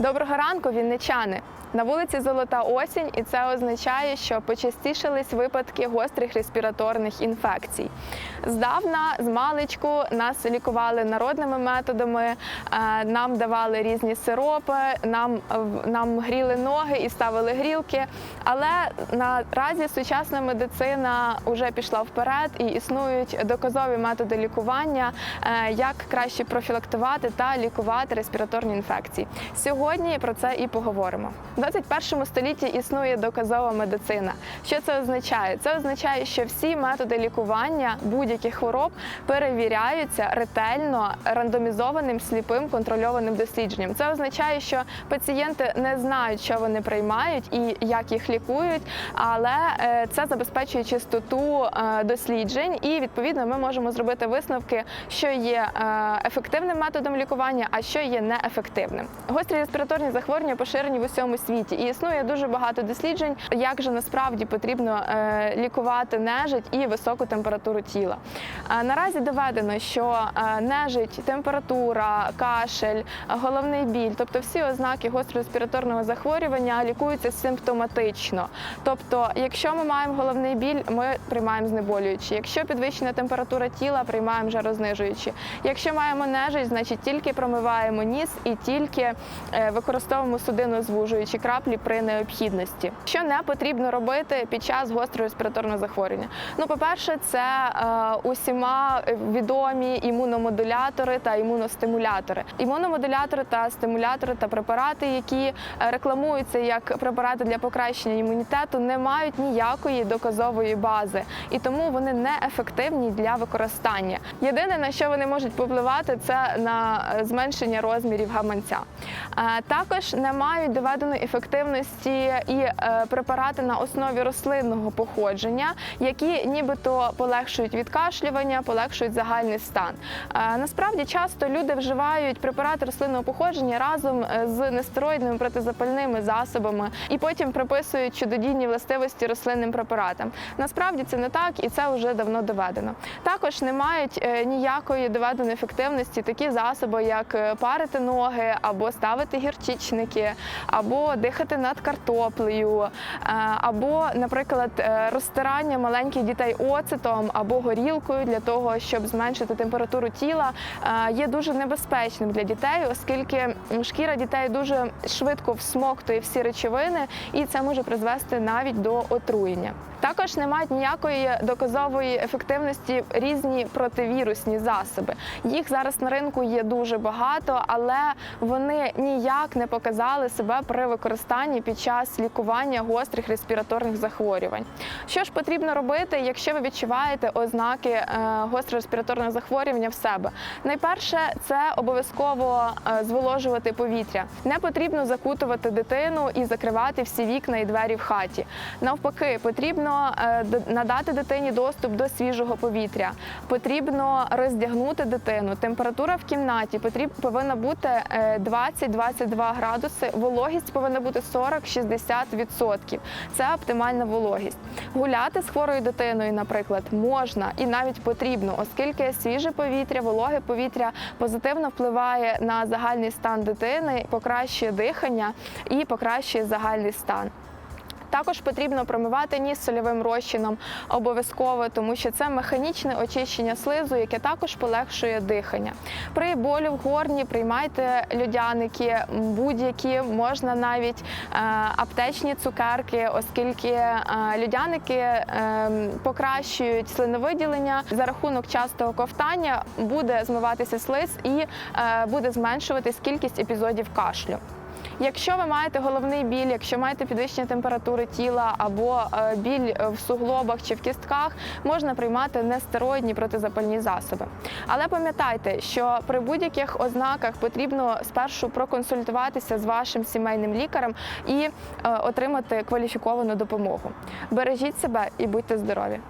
Доброго ранку, вінничани! На вулиці Золота осінь, і це означає, що почастішались випадки гострих респіраторних інфекцій. Здавна, з маличку, нас лікували народними методами, е, нам давали різні сиропи, нам, нам гріли ноги і ставили грілки. Але наразі сучасна медицина вже пішла вперед і існують доказові методи лікування, е, як краще профілактувати та лікувати респіраторні інфекції. Сьогодні про це і поговоримо. В 21 столітті існує доказова медицина. Що це означає? Це означає, що всі методи лікування будь-яких хвороб перевіряються ретельно рандомізованим сліпим контрольованим дослідженням. Це означає, що пацієнти не знають, що вони приймають і як їх лікують, але е, це забезпечує чистоту е, досліджень, і відповідно ми можемо зробити висновки, що є е, ефективним методом лікування, а що є неефективним. Гострі респіраторні захворювання поширені в усьому світі, і існує дуже багато досліджень, як же насправді потрібно е, лікувати нежить і високу температуру тіла. Е, Наразі доведено, що е, нежить, температура, кашель, головний біль, тобто всі ознаки гострореспіраторного захворювання лікуються симптоматично. Тобто, якщо ми маємо головний біль, ми приймаємо знеболюючі. Якщо підвищена температура тіла, приймаємо жарознижуючі. Якщо маємо нежить, значить тільки промиваємо ніс і тільки використовуємо судинозвужуючі краплі при необхідності. Що не потрібно робити під час гострого респіраторного захворювання? Ну, по-перше, це е, усіма відомі імуномодулятори та імуностимулятори. Імуномодулятори та стимулятори та препарати, які е, рекламуються як препарати для покращення імунітету, не мають ніякої доказової бази, і тому вони не ефективні для використання. Єдине на що вони можуть попливати, це на е, зменшення розмірів гаманця. Е, Також не мають доведеної ефективності і е, препарати на основі рослинного походження, які нібито полегшують відкашлювання, полегшують загальний стан. Е, Насправді часто люди вживають препарати рослинного походження разом е, з нестероїдними протизапальними засобами і потім приписують чудодійні властивості рослинним препаратам. Насправді це не так, і це вже давно доведено. Також не мають ніякої доведеної ефективності такі засоби, як парити ноги, або ставити гірчичники, або дихати над картоплею, е, або, наприклад, е, розтирання маленьких дітей оцетом або горілкою для того, щоб зменшити температуру тіла, е, є дуже небезпечним для дітей, оскільки шкіра дітей дуже швидко всмоктує всі речовини, і це може призвести навіть до отруєння. Також не мають ніякої доказової ефективності різні противірусні засоби. Їх зараз на ринку є дуже багато, але вони ніяк не показали себе при використанні під час лікування гострих респіраторних захворювань. Що ж потрібно робити, якщо ви відчуваєте ознаки е, гострого респіраторного захворювання в себе? Найперше це обов'язково е, зволожувати повітря. Не потрібно закутувати дитину і закривати всі вікна і двері в хаті. Навпаки, потрібно е, надати дитині доступ до свіжого повітря. Потрібно роздягнути дитину. Температура в кімнаті повинна бути е, 20-22 градуси. Вологість повинна бути 40-60%. Це оптимальна вологість. Гуляти з хворою дитиною, наприклад, можна і навіть потрібно, оскільки свіже повітря, вологе повітря позитивно впливає на загальний стан дитини, покращує дихання і покращує загальний стан. Також потрібно промивати ніс сольовим розчином обов'язково, тому що це механічне очищення слизу, яке також полегшує дихання. При болю в горні приймайте людяники, будь-які, можна навіть е, аптечні цукерки, оскільки е, людяники е, покращують слиновиділення за рахунок частого ковтання буде змиватися слиз і буде зменшуватись кількість епізодів кашлю. Якщо ви маєте головний біль, якщо маєте підвищення температури тіла або е, біль в суглобах чи в кістках, можна приймати нестероїдні протизапальні засоби. Але пам'ятайте, що при будь-яких ознаках потрібно спершу проконсультуватися з вашим сімейним лікарем і е, отримати кваліфіковану допомогу. Бережіть себе і будьте здорові!